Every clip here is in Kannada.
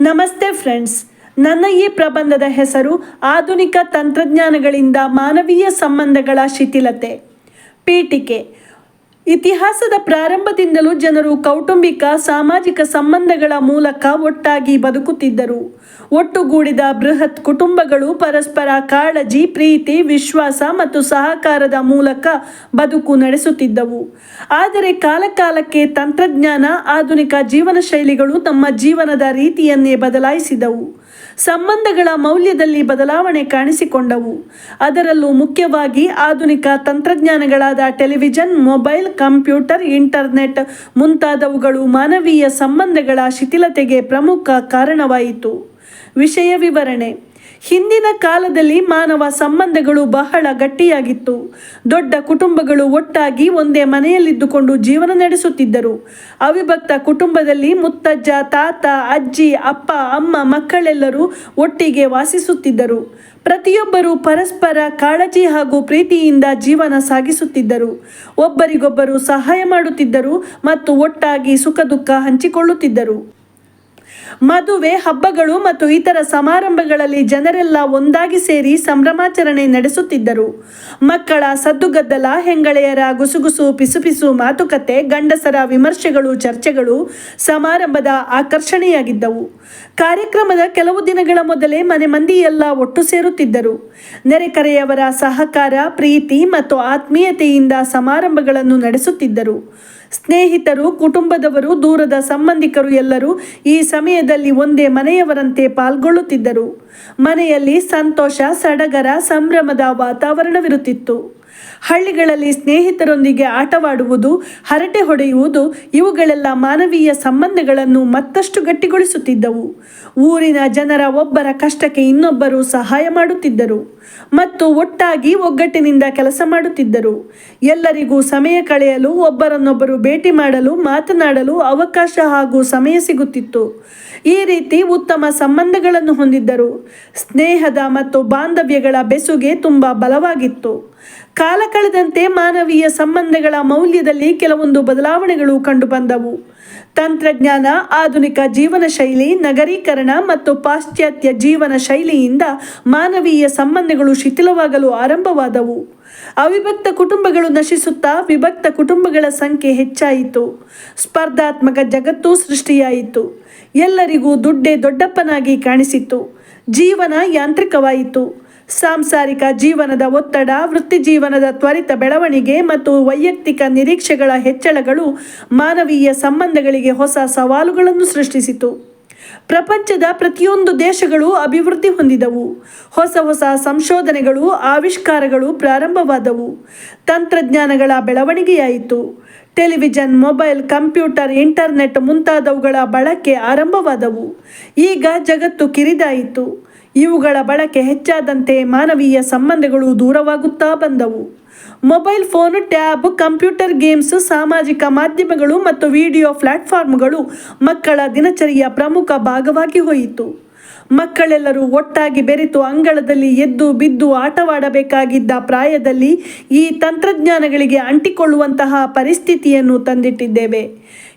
ನಮಸ್ತೆ ಫ್ರೆಂಡ್ಸ್. ನನ್ನ ಈ ಪ್ರಬಂಧದ ಹೆಸರು ಆಧುನಿಕ ತಂತ್ರಜ್ಞಾನಗಳಿಂದ ಮಾನವೀಯ ಸಂಬಂಧಗಳ ಶಿಥಿಲತೆ. ಪೀಠಿಕೆ. ಇತಿಹಾಸದ ಪ್ರಾರಂಭದಿಂದಲೂ ಜನರು ಕೌಟುಂಬಿಕ, ಸಾಮಾಜಿಕ ಸಂಬಂಧಗಳ ಮೂಲಕ ಒಟ್ಟಾಗಿ ಬದುಕುತ್ತಿದ್ದರು. ಒಟ್ಟುಗೂಡಿದ ಬೃಹತ್ ಕುಟುಂಬಗಳು ಪರಸ್ಪರ ಕಾಳಜಿ, ಪ್ರೀತಿ, ವಿಶ್ವಾಸ ಮತ್ತು ಸಹಕಾರದ ಮೂಲಕ ಬದುಕು ನಡೆಸುತ್ತಿದ್ದವು. ಆದರೆ ಕಾಲಕಾಲಕ್ಕೆ ತಂತ್ರಜ್ಞಾನ, ಆಧುನಿಕ ಜೀವನ ಶೈಲಿಗಳು ತಮ್ಮ ಜೀವನದ ರೀತಿಯನ್ನೇ ಬದಲಾಯಿಸಿದವು. ಸಂಬಂಧಗಳ ಮೌಲ್ಯದಲ್ಲಿ ಬದಲಾವಣೆ ಕಾಣಿಸಿಕೊಂಡವು. ಅದರಲ್ಲೂ ಮುಖ್ಯವಾಗಿ ಆಧುನಿಕ ತಂತ್ರಜ್ಞಾನಗಳಾದ ಟೆಲಿವಿಷನ್, ಮೊಬೈಲ್, ಕಂಪ್ಯೂಟರ್, ಇಂಟರ್ನೆಟ್ ಮುಂತಾದವುಗಳು ಮಾನವೀಯ ಸಂಬಂಧಗಳ ಶಿಥಿಲತೆಗೆ ಪ್ರಮುಖ ಕಾರಣವಾಯಿತು. ವಿಷಯ ವಿವರಣೆ. ಹಿಂದಿನ ಕಾಲದಲ್ಲಿ ಮಾನವ ಸಂಬಂಧಗಳು ಬಹಳ ಗಟ್ಟಿಯಾಗಿತ್ತು. ದೊಡ್ಡ ಕುಟುಂಬಗಳು ಒಟ್ಟಾಗಿ ಒಂದೇ ಮನೆಯಲ್ಲಿದ್ದುಕೊಂಡು ಜೀವನ ನಡೆಸುತ್ತಿದ್ದರು. ಅವಿಭಕ್ತ ಕುಟುಂಬದಲ್ಲಿ ಮುತ್ತಜ್ಜ, ತಾತ, ಅಜ್ಜಿ, ಅಪ್ಪ, ಅಮ್ಮ, ಮಕ್ಕಳೆಲ್ಲರೂ ಒಟ್ಟಿಗೆ ವಾಸಿಸುತ್ತಿದ್ದರು. ಪ್ರತಿಯೊಬ್ಬರು ಪರಸ್ಪರ ಕಾಳಜಿ ಹಾಗೂ ಪ್ರೀತಿಯಿಂದ ಜೀವನ ಸಾಗಿಸುತ್ತಿದ್ದರು. ಒಬ್ಬರಿಗೊಬ್ಬರು ಸಹಾಯ ಮಾಡುತ್ತಿದ್ದರು ಮತ್ತು ಒಟ್ಟಾಗಿ ಸುಖ ದುಃಖ ಹಂಚಿಕೊಳ್ಳುತ್ತಿದ್ದರು. ಮದುವೆ, ಹಬ್ಬಗಳು ಮತ್ತು ಇತರ ಸಮಾರಂಭಗಳಲ್ಲಿ ಜನರೆಲ್ಲ ಒಂದಾಗಿ ಸೇರಿ ಸಂಭ್ರಮಾಚರಣೆ ನಡೆಸುತ್ತಿದ್ದರು. ಮಕ್ಕಳ ಸದ್ದುಗದ್ದಲ, ಹೆಂಗಳೆಯರ ಗುಸುಗುಸು, ಪಿಸುಪಿಸು ಮಾತುಕತೆ, ಗಂಡಸರ ವಿಮರ್ಶೆಗಳು, ಚರ್ಚೆಗಳು ಸಮಾರಂಭದ ಆಕರ್ಷಣೆಯಾಗಿದ್ದವು. ಕಾರ್ಯಕ್ರಮದ ಕೆಲವು ದಿನಗಳ ಮೊದಲೇ ಮನೆ ಎಲ್ಲ ಒಟ್ಟು ಸೇರುತ್ತಿದ್ದರು. ನೆರೆಕರೆಯವರ ಸಹಕಾರ, ಪ್ರೀತಿ ಮತ್ತು ಆತ್ಮೀಯತೆಯಿಂದ ಸಮಾರಂಭಗಳನ್ನು ನಡೆಸುತ್ತಿದ್ದರು. ಸ್ನೇಹಿತರು, ಕುಟುಂಬದವರು, ದೂರದ ಸಂಬಂಧಿಕರು ಎಲ್ಲರೂ ಈ ಸಮಯದಲ್ಲಿ ಒಂದೇ ಮನೆಯವರಂತೆ ಪಾಲ್ಗೊಳ್ಳುತ್ತಿದ್ದರು. ಮನೆಯಲ್ಲಿ ಸಂತೋಷ ಸಡಗರ ಸಂಭ್ರಮದ ವಾತಾವರಣವಿರುತ್ತಿತ್ತು. ಹಳ್ಳಿಗಳಲ್ಲಿ ಸ್ನೇಹಿತರೊಂದಿಗೆ ಆಟವಾಡುವುದು, ಹರಟೆ ಹೊಡೆಯುವುದು ಇವುಗಳೆಲ್ಲ ಮಾನವೀಯ ಸಂಬಂಧಗಳನ್ನು ಮತ್ತಷ್ಟು ಗಟ್ಟಿಗೊಳಿಸುತ್ತಿದ್ದವು. ಊರಿನ ಜನರ ಒಬ್ಬರ ಕಷ್ಟಕ್ಕೆ ಇನ್ನೊಬ್ಬರು ಸಹಾಯ ಮಾಡುತ್ತಿದ್ದರು ಮತ್ತು ಒಟ್ಟಾಗಿ ಒಗ್ಗಟ್ಟಿನಿಂದ ಕೆಲಸ ಮಾಡುತ್ತಿದ್ದರು. ಎಲ್ಲರಿಗೂ ಸಮಯ ಕಳೆಯಲು, ಒಬ್ಬರನ್ನೊಬ್ಬರು ಭೇಟಿ ಮಾಡಲು, ಮಾತನಾಡಲು ಅವಕಾಶ ಹಾಗೂ ಸಮಯ ಸಿಗುತ್ತಿತ್ತು. ಈ ರೀತಿ ಉತ್ತಮ ಸಂಬಂಧಗಳನ್ನು ಹೊಂದಿದ್ದರು. ಸ್ನೇಹದ ಮತ್ತು ಬಾಂಧವ್ಯಗಳ ಬೆಸುಗೆ ತುಂಬ ಬಲವಾಗಿತ್ತು. ಕಾಲ ಕಳೆದಂತೆ ಮಾನವೀಯ ಸಂಬಂಧಗಳ ಮೌಲ್ಯದಲ್ಲಿ ಕೆಲವೊಂದು ಬದಲಾವಣೆಗಳು ಕಂಡುಬಂದವು. ತಂತ್ರಜ್ಞಾನ, ಆಧುನಿಕ ಜೀವನ ಶೈಲಿ, ನಗರೀಕರಣ ಮತ್ತು ಪಾಶ್ಚಾತ್ಯ ಜೀವನ ಶೈಲಿಯಿಂದ ಮಾನವೀಯ ಸಂಬಂಧಗಳು ಶಿಥಿಲವಾಗಲು ಆರಂಭವಾದವು. ಅವಿಭಕ್ತ ಕುಟುಂಬಗಳು ನಶಿಸುತ್ತಾ ವಿಭಕ್ತ ಕುಟುಂಬಗಳ ಸಂಖ್ಯೆ ಹೆಚ್ಚಾಯಿತು. ಸ್ಪರ್ಧಾತ್ಮಕ ಜಗತ್ತು ಸೃಷ್ಟಿಯಾಯಿತು. ಎಲ್ಲರಿಗೂ ದುಡ್ಡೆ ದೊಡ್ಡಪ್ಪನಾಗಿ ಕಾಣಿಸಿತು. ಜೀವನ ಯಾಂತ್ರಿಕವಾಯಿತು. ಸಾಂಸಾರಿಕ ಜೀವನದ ಒತ್ತಡ, ವೃತ್ತಿ ಜೀವನದ ತ್ವರಿತ ಬೆಳವಣಿಗೆ ಮತ್ತು ವೈಯಕ್ತಿಕ ನಿರೀಕ್ಷೆಗಳ ಹೆಚ್ಚಳಗಳು ಮಾನವೀಯ ಸಂಬಂಧಗಳಿಗೆ ಹೊಸ ಸವಾಲುಗಳನ್ನು ಸೃಷ್ಟಿಸಿತು. ಪ್ರಪಂಚದ ಪ್ರತಿಯೊಂದು ದೇಶಗಳು ಅಭಿವೃದ್ಧಿ ಹೊಂದಿದವು. ಹೊಸ ಹೊಸ ಸಂಶೋಧನೆಗಳು, ಆವಿಷ್ಕಾರಗಳು ಪ್ರಾರಂಭವಾದವು. ತಂತ್ರಜ್ಞಾನಗಳ ಬೆಳವಣಿಗೆಯಾಯಿತು. ಟೆಲಿವಿಷನ್, ಮೊಬೈಲ್, ಕಂಪ್ಯೂಟರ್, ಇಂಟರ್ನೆಟ್ ಮುಂತಾದವುಗಳ ಬಳಕೆ ಆರಂಭವಾದವು. ಈಗ ಜಗತ್ತು ಕಿರಿದಾಯಿತು. ಇವುಗಳ ಬಳಕೆ ಹೆಚ್ಚಾದಂತೆ ಮಾನವೀಯ ಸಂಬಂಧಗಳು ದೂರವಾಗುತ್ತಾ ಬಂದವು. Mobile phone, tab, computer games, ಸಾಮಾಜಿಕ ಮಾಧ್ಯಮಗಳು ಮತ್ತು ವಿಡಿಯೋ ಪ್ಲಾಟ್ಫಾರ್ಮ್ಗಳು ಮಕ್ಕಳ ದಿನಚರಿಯ ಪ್ರಮುಖ ಭಾಗವಾಗಿ ಹೋಯಿತು. ಮಕ್ಕಳೆಲ್ಲರೂ ಒಟ್ಟಾಗಿ ಬೆರೆತು ಅಂಗಳದಲ್ಲಿ ಎದ್ದು ಬಿದ್ದು ಆಟವಾಡಬೇಕಾಗಿದ್ದ ಪ್ರಾಯದಲ್ಲಿ ಈ ತಂತ್ರಜ್ಞಾನಗಳಿಗೆ ಅಂಟಿಕೊಳ್ಳುವಂತಹ ಪರಿಸ್ಥಿತಿಯನ್ನು ತಂದಿಟ್ಟಿದ್ದೇವೆ.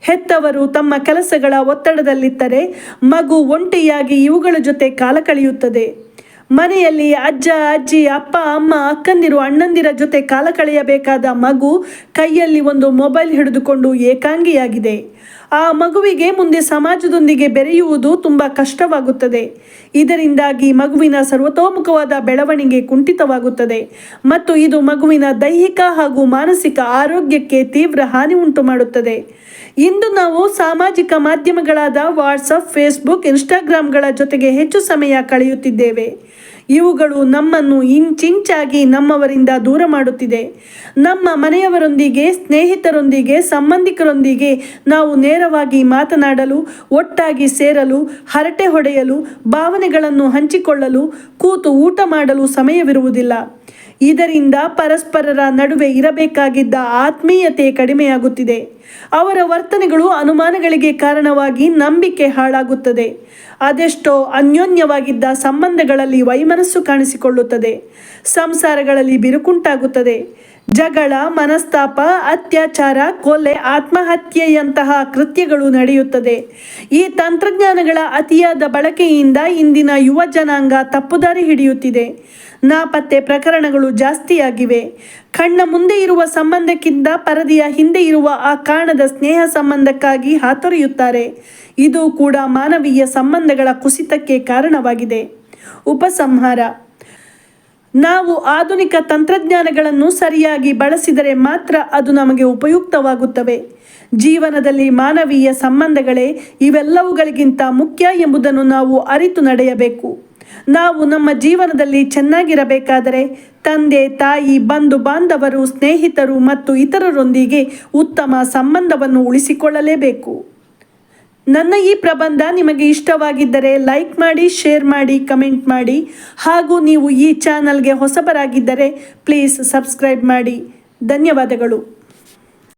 ಹೆತ್ತವರು ತಮ್ಮ ಕೆಲಸಗಳ ಒತ್ತಡದಲ್ಲಿದ್ದರೆ ಮಗು ಒಂಟಿಯಾಗಿ ಇವುಗಳ ಜೊತೆ ಕಾಲ ಕಳೆಯುತ್ತದೆ. ಮನೆಯಲ್ಲಿ ಅಜ್ಜ, ಅಜ್ಜಿ, ಅಪ್ಪ, ಅಮ್ಮ, ಅಕ್ಕಂದಿರು, ಅಣ್ಣಂದಿರ ಜೊತೆ ಕಾಲ ಕಳೆಯಬೇಕಾದ ಮಗು ಕೈಯಲ್ಲಿ ಒಂದು ಮೊಬೈಲ್ ಹಿಡಿದುಕೊಂಡು ಏಕಾಂಗಿಯಾಗಿದೆ. ಆ ಮಗುವಿಗೆ ಮುಂದೆ ಸಮಾಜದೊಂದಿಗೆ ಬೆರೆಯುವುದು ತುಂಬ ಕಷ್ಟವಾಗುತ್ತದೆ. ಇದರಿಂದಾಗಿ ಮಗುವಿನ ಸರ್ವತೋಮುಖವಾದ ಬೆಳವಣಿಗೆ ಕುಂಠಿತವಾಗುತ್ತದೆ. ಮತ್ತು ಇದು ಮಗುವಿನ ದೈಹಿಕ ಹಾಗೂ ಮಾನಸಿಕ ಆರೋಗ್ಯಕ್ಕೆ ತೀವ್ರ ಹಾನಿ ಉಂಟು ಮಾಡುತ್ತದೆ. ಇಂದು ನಾವು ಸಾಮಾಜಿಕ ಮಾಧ್ಯಮಗಳಾದ ವಾಟ್ಸಪ್, ಫೇಸ್ಬುಕ್, ಇನ್ಸ್ಟಾಗ್ರಾಮ್ಗಳ ಜೊತೆಗೆ ಹೆಚ್ಚು ಸಮಯ ಕಳೆಯುತ್ತಿದ್ದೇವೆ. ಇವುಗಳು ನಮ್ಮನ್ನು ಇಂಚಿಂಚಾಗಿ ನಮ್ಮವರಿಂದ ದೂರ ಮಾಡುತ್ತಿದೆ. ನಮ್ಮ ಮನೆಯವರೊಂದಿಗೆ, ಸ್ನೇಹಿತರೊಂದಿಗೆ, ಸಂಬಂಧಿಕರೊಂದಿಗೆ ನಾವು ನೇರವಾಗಿ ಮಾತನಾಡಲು, ಒಟ್ಟಾಗಿ ಸೇರಲು, ಹರಟೆ ಹೊಡೆಯಲು, ಭಾವನೆಗಳನ್ನು ಹಂಚಿಕೊಳ್ಳಲು, ಕೂತು ಊಟ ಮಾಡಲು ಸಮಯವಿರುವುದಿಲ್ಲ. ಇದರಿಂದ ಪರಸ್ಪರರ ನಡುವೆ ಇರಬೇಕಾಗಿದ್ದ ಆತ್ಮೀಯತೆ ಕಡಿಮೆಯಾಗುತ್ತಿದೆ. ಅವರ ವರ್ತನೆಗಳು ಅನುಮಾನಗಳಿಗೆ ಕಾರಣವಾಗಿ ನಂಬಿಕೆ ಹಾಳಾಗುತ್ತದೆ. ಅದೆಷ್ಟೋ ಅನ್ಯೋನ್ಯವಾಗಿದ್ದ ಸಂಬಂಧಗಳಲ್ಲಿ ವೈಮನಸ್ಸು ಕಾಣಿಸಿಕೊಳ್ಳುತ್ತದೆ. ಸಂಸಾರಗಳಲ್ಲಿ ಬಿರುಕುಂಟಾಗುತ್ತದೆ. ಜಗಳ, ಮನಸ್ತಾಪ, ಅತ್ಯಾಚಾರ, ಕೊಲೆ, ಆತ್ಮಹತ್ಯೆಯಂತಹ ಕೃತ್ಯಗಳು ನಡೆಯುತ್ತದೆ. ಈ ತಂತ್ರಜ್ಞಾನಗಳ ಅತಿಯಾದ ಬಳಕೆಯಿಂದ ಇಂದಿನ ಯುವ ಜನಾಂಗ ತಪ್ಪುದಾರಿ ಹಿಡಿಯುತ್ತಿದೆ. ನಾಪತ್ತೆ ಪ್ರಕರಣಗಳು ಜಾಸ್ತಿಯಾಗಿವೆ. ಕಣ್ಣ ಮುಂದೆ ಇರುವ ಸಂಬಂಧಕ್ಕಿಂತ ಪರದೆಯ ಹಿಂದೆ ಇರುವ ಆ ಕಾರಣದ ಸ್ನೇಹ ಸಂಬಂಧಕ್ಕಾಗಿ ಹಾತೊರೆಯುತ್ತಾರೆ. ಇದು ಕೂಡ ಮಾನವೀಯ ಸಂಬಂಧಗಳ ಕುಸಿತಕ್ಕೆ ಕಾರಣವಾಗಿದೆ. ಉಪಸಂಹಾರ. ನಾವು ಆಧುನಿಕ ತಂತ್ರಜ್ಞಾನಗಳನ್ನು ಸರಿಯಾಗಿ ಬಳಸಿದರೆ ಮಾತ್ರ ಅದು ನಮಗೆ ಉಪಯುಕ್ತವಾಗುತ್ತವೆ. ಜೀವನದಲ್ಲಿ ಮಾನವೀಯ ಸಂಬಂಧಗಳೇ ಇವೆಲ್ಲವುಗಳಿಗಿಂತ ಮುಖ್ಯ ಎಂಬುದನ್ನು ನಾವು ಅರಿತು ನಡೆಯಬೇಕು. ನಾವು ನಮ್ಮ ಜೀವನದಲ್ಲಿ ಚೆನ್ನಾಗಿರಬೇಕಾದರೆ ತಂದೆ, ತಾಯಿ, ಬಂಧು, ಬಾಂಧವರು, ಸ್ನೇಹಿತರು ಮತ್ತು ಇತರರೊಂದಿಗೆ ಉತ್ತಮ ಸಂಬಂಧವನ್ನು ಉಳಿಸಿಕೊಳ್ಳಲೇಬೇಕು. ನನ್ನ ಈ ಪ್ರಬಂಧ ನಿಮಗೆ ಇಷ್ಟವಾಗಿದ್ದರೆ ಲೈಕ್ ಮಾಡಿ, ಶೇರ್ ಮಾಡಿ, ಕಮೆಂಟ್ ಮಾಡಿ. ಹಾಗೂ ನೀವು ಈ ಚಾನಲ್ಗೆ ಹೊಸಬರಾಗಿದ್ದರೆ ಪ್ಲೀಸ್ ಸಬ್ಸ್ಕ್ರೈಬ್ ಮಾಡಿ. ಧನ್ಯವಾದಗಳು.